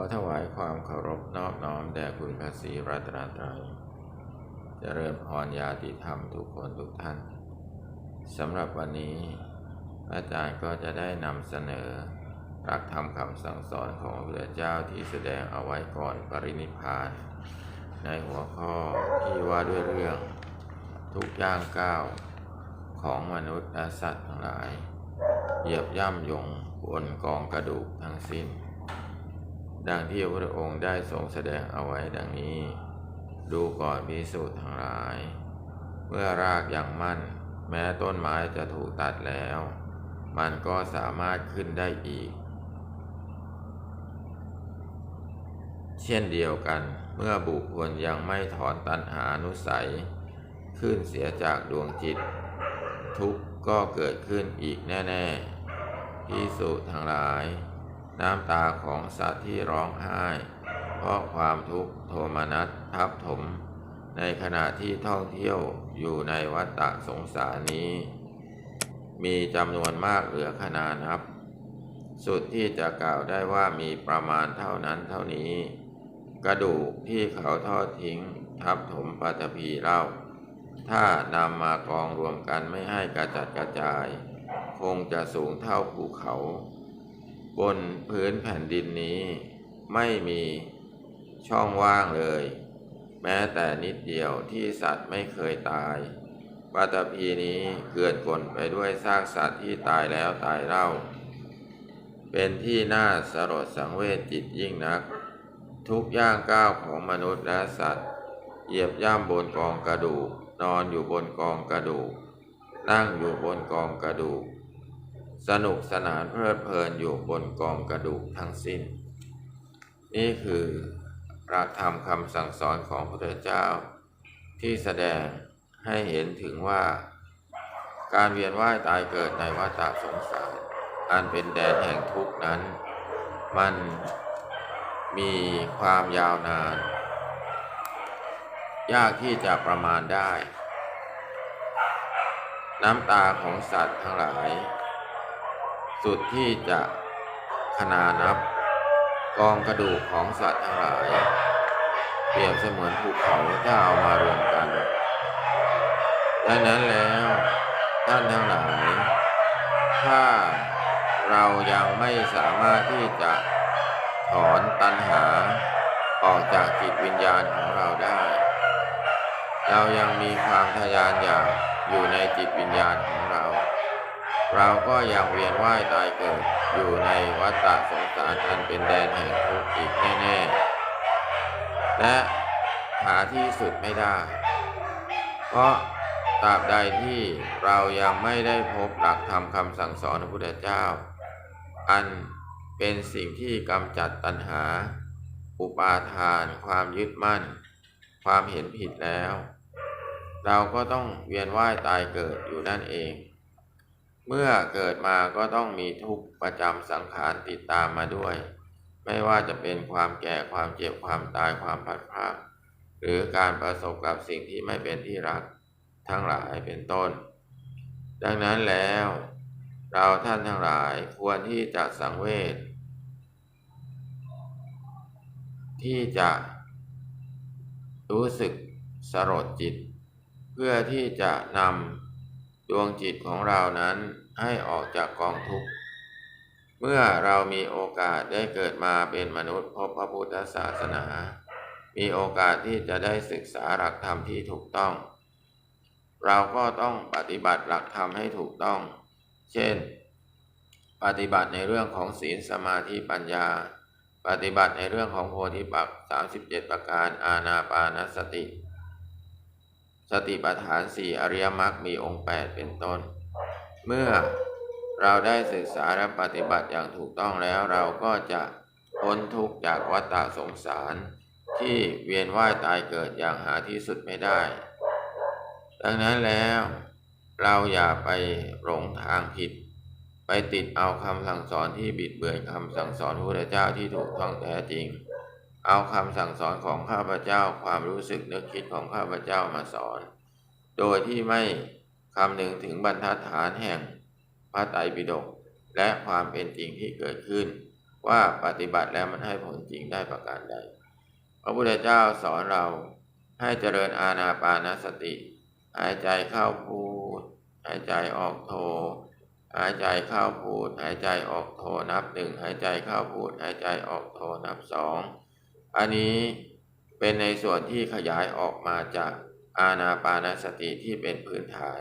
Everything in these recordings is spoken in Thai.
อถวายความเคารพนอบน้อมแด่คุณพระศรีรัตนตรัยเจริญพรญาติธรรมทุกคนทุกท่านสำหรับวันนี้ อาจารย์ก็จะได้นำเสนอหลักธรรมคำสั่งสอนของพระพุทธเจ้าที่แสดงเอาไว้ก่อนปรินิพพาน ในหัวข้อที่ว่าด้วยเรื่องทุกย่างก้าวของมนุษย์และสัตว์ทั้งหลาย เหยียบย่ำยงบนกองกระดูกทั้งสิ้น ดังที่พระองค์ได้ทรงแสดงเอาไว้ดังนี้ ดูก่อนพิสูจน์ทั้งหลาย เมื่อรากยังมั่น แม้ต้นไม้จะถูกตัดแล้ว มันก็สามารถขึ้นได้อีก เช่นเดียวกัน เมื่อบุคคลยังไม่ถอนตัณหานุสัย ขึ้นเสียจากดวงจิต ทุกข์ก็เกิดขึ้นอีกแน่ๆที่สุทั้งหลาย น้ำตาของสัตว์ที่ร้องไห้ เพราะความทุกข์โทมนัสทับถม ในขณะที่ท่องเที่ยวอยู่ในวัฏฏะสงสารนี้ มีจำนวนมากเหลือขนานับ สุดที่จะกล่าวได้ว่ามีประมาณเท่านั้นเท่านี้ กระดูกที่เขาทอดทิ้งทับถมปัตภีเล่า ถ้านำมากองรวมกันไม่ให้กระจัดกระจาย คงจะสูงเท่าภูเขา บนพื้นแผ่นดินนี้ ไม่มีช่องว่างเลย แม้แต่นิดเดียวที่สัตว์ไม่เคยตายปัตภีนี้เกลื่อนกลนไปด้วยซากสัตว์ที่ตายแล้วตายเล่า เป็นที่น่าสลดสังเวชจิตยิ่งนัก ทุกย่างก้าวของมนุษย์และสัตว์ เหยียบย่ำบนกองกระดูก นอนอยู่บนกองกระดูก นั่งอยู่บนกองกระดูก สนุกสนานเพลิดเพลินอยู่บนกองกระดูกทั้งสิ้น นี่คือหลักธรรมคำสั่งสอนของพระพุทธเจ้า ที่แสดงให้เห็นถึงว่า การเวียนว่ายตายเกิดในวัฏสงสาร อันเป็นแดนแห่งทุกข์นั้น มันมีความยาวนาน ยากที่จะประมาณได้ น้ำตาของสัตว์ทั้งหลาย สุดที่จะขนานับ กองกระดูกของสัตว์ทั้งหลาย เปรียบเสมือนภูเขาถ้าเอามารวมกันดังนั้นแล้วท่านทั้งหลาย ถ้าเรายังไม่สามารถที่จะถอนตัณหา ออกจากจิตวิญญาณของเราได้ เรายังมีความทยานอยากอยู่ในจิตวิญญาณของ เราก็ยังเวียนว่ายตายเกิด อยู่ในวัฏฏะสงสารอันเป็นแดนแห่งทุกข์อีกแน่ๆ และหาที่สุดไม่ได้ เพราะตราบใดที่เรายังไม่ได้พบหลักธรรมคำสั่งสอนพระพุทธเจ้า อันเป็นสิ่งที่กำจัดตัณหา อุปาทาน ความยึดมั่น ความเห็นผิดแล้ว เราก็ต้องเวียนว่ายตายเกิดอยู่นั่นเอง เมื่อเกิดมาก็ต้องมีทุกข์ประจำสังขารติดตามมาด้วย ไม่ว่าจะเป็นความแก่ความเจ็บความตายความพัดพรากหรือการประสบกับสิ่งที่ไม่เป็นที่รักทั้งหลายเป็นต้น ดังนั้นแล้ว เราท่านทั้งหลายควรที่จะสังเวชที่จะรู้สึกสลดจิต เพื่อที่จะนำ ดวงจิตของเรานั้นให้ออกจากกองทุกข์ เมื่อเรามีโอกาสได้เกิดมาเป็นมนุษย์พบพระพุทธศาสนา มีโอกาสที่จะได้ศึกษาหลักธรรมที่ถูกต้อง เราก็ต้องปฏิบัติหลักธรรมให้ถูกต้อง เช่น ปฏิบัติในเรื่องของศีลสมาธิปัญญา ปฏิบัติในเรื่องของโพธิปักสามสิบเจ็ดประการอาณาปานสติ สติปัฏฐานสี่อริยมรรคมีองค์แปดเป็นต้น เมื่อเราได้ศึกษาและปฏิบัติอย่างถูกต้องแล้วเราก็จะพ้นทุกข์จากวัฏฏะสงสาร ที่เวียนว่ายตายเกิดอย่างหาที่สุดไม่ได้ ดังนั้นแล้วเราอย่าไปหลงทางผิด ไปติดเอาคำสั่งสอนที่บิดเบือนคำสั่งสอนพระพุทธเจ้าที่ถูกต้องแท้จริง เอาคำสั่งสอนของข้าพเจ้าความรู้สึกนึกคิดของข้าพเจ้ามาสอน โดยที่ไม่คำนึงถึงบรรทัดฐานแห่งพระไตรปิฎกและความเป็นจริงที่เกิดขึ้น ว่าปฏิบัติแล้วมันให้ผลจริงได้ประการใด พระพุทธเจ้าสอนเราให้เจริญอาณาปานสติ หายใจเข้าพูด หายใจออกโท หายใจเข้าพูด หายใจออกโทนับหนึ่งหายใจเข้าพูด หายใจออกโทนับสอง อันนี้เป็นในส่วนที่ขยายออกมาจากอาณาปานสติที่เป็นพื้นฐาน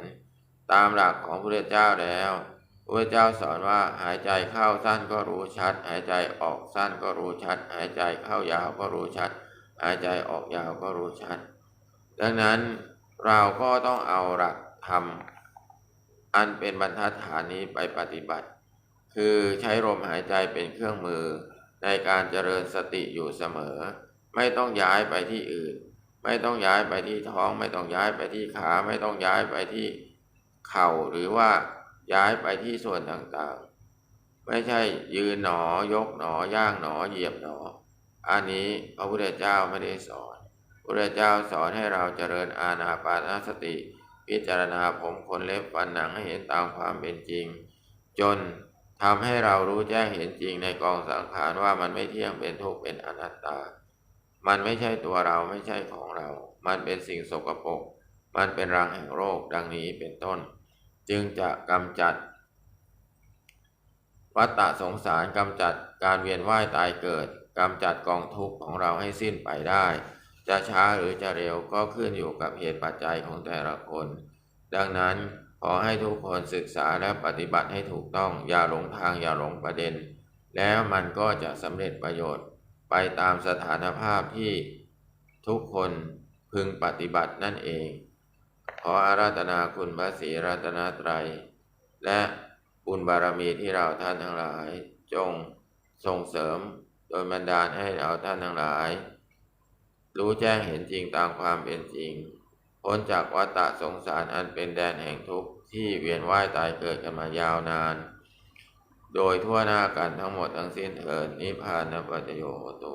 ตามหลักของพระเจ้าแล้วพระเจ้าสอนว่าหายใจเข้าสั้นก็รู้ชัด หายใจออกสั้นก็รู้ชัด หายใจเข้ายาวก็รู้ชัด หายใจออกยาวก็รู้ชัด ดังนั้นเราก็ต้องเอาหลักธรรมอันเป็นบรรทัดฐานนี้ไปปฏิบัติ คือใช้ลมหายใจเป็นเครื่องมือ ในการเจริญสติอยู่เสมอ ไม่ต้องย้ายไปที่อื่น ไม่ต้องย้ายไปที่ท้อง ไม่ต้องย้ายไปที่ขา ไม่ต้องย้ายไปที่เข่าหรือว่าย้ายไปที่ส่วนต่างๆ ไม่ใช่ยืนหนอยกหนอย่างหนอเหยียบหนอ อันนี้พระพุทธเจ้าไม่ได้สอนพระพุทธเจ้าสอนให้เราเจริญอาณาปานสติ พิจารณาผมขนเล็บฟันหนังให้เห็นตามความเป็นจริง จน ทำให้เรารู้แจ้งเห็นจริงในกองสังขารว่ามันไม่เที่ยงเป็นทุกข์เป็นอนัตตา มันไม่ใช่ตัวเราไม่ใช่ของเรา มันเป็นสิ่งสกปรก มันเป็นรังแห่งโรคดังนี้เป็นต้น จึงจะกำจัดวัฏฏะสงสารกำจัดการเวียนว่ายตายเกิดกำจัดกองทุกข์ของเราให้สิ้นไปได้ จะช้าหรือจะเร็วก็ขึ้นอยู่กับเหตุปัจจัยของแต่ละคน ดังนั้น ขอให้ทุกคนศึกษาและปฏิบัติให้ถูกต้อง อย่าหลงทางอย่าหลงประเด็น แล้วมันก็จะสำเร็จประโยชน์ไปตามสถานภาพที่ทุกคนพึงปฏิบัตินั่นเอง ขออาราธนาคุณพระศรีรัตนตรัย และบุญบารมีที่เราท่านทั้งหลาย จงส่งเสริมโดยบันดาลให้เราท่านทั้งหลาย รู้แจ้งเห็นจริงตามความเป็นจริง พ้นจากวัฏฏะสงสารอันเป็นแดนแห่งทุกข์ที่เวียนว่ายตายเกิดกันมายาวนาน โดยทั่วหน้ากันทั้งหมดทั้งสิ้นเถิดนิพพานปัจโยโหตุ